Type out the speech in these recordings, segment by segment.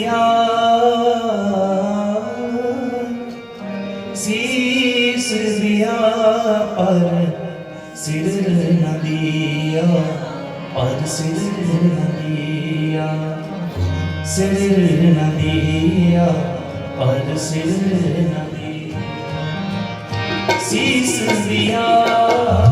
ਬਿਆ ਸੀਸ ਬਿਆ ਪਰ ਸਿਰ ਨਦੀਆ, ਪਰ ਸਿਰ ਨਦੀਆ। ਸਿਰ ਨਦੀਆ, ਪਰ ਸਿਰ ਨਦੀ ਸੀਸ ਬਿਆ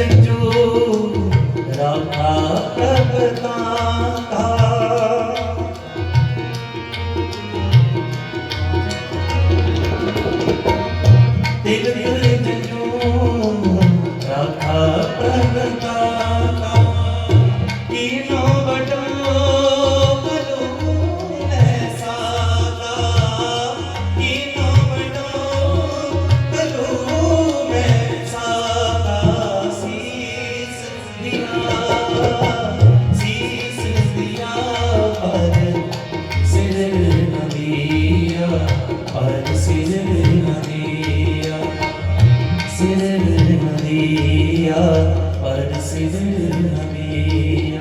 જંજુ રાધા પ્રભતા മനസ്സിൽ മതിയ മനസ്സിൽ മതിയ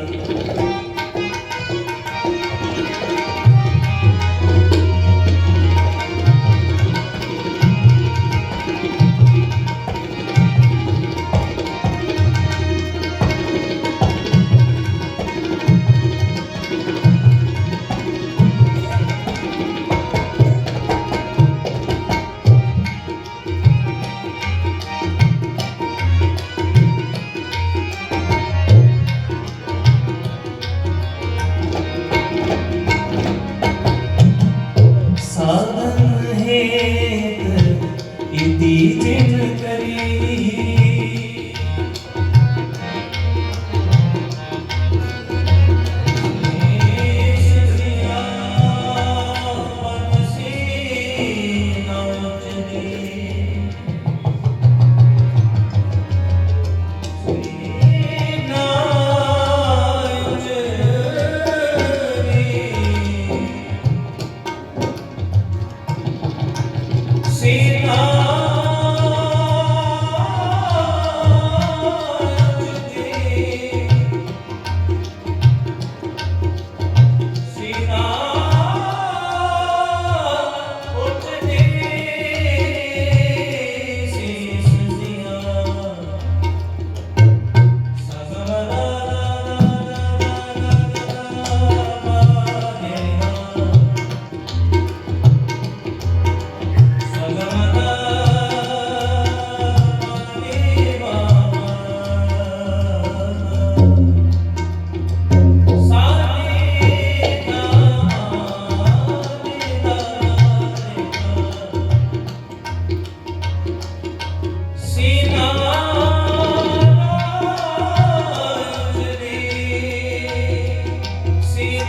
ਬਿਨ ਕਰੀ See you.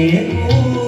ಏಕೂ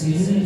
see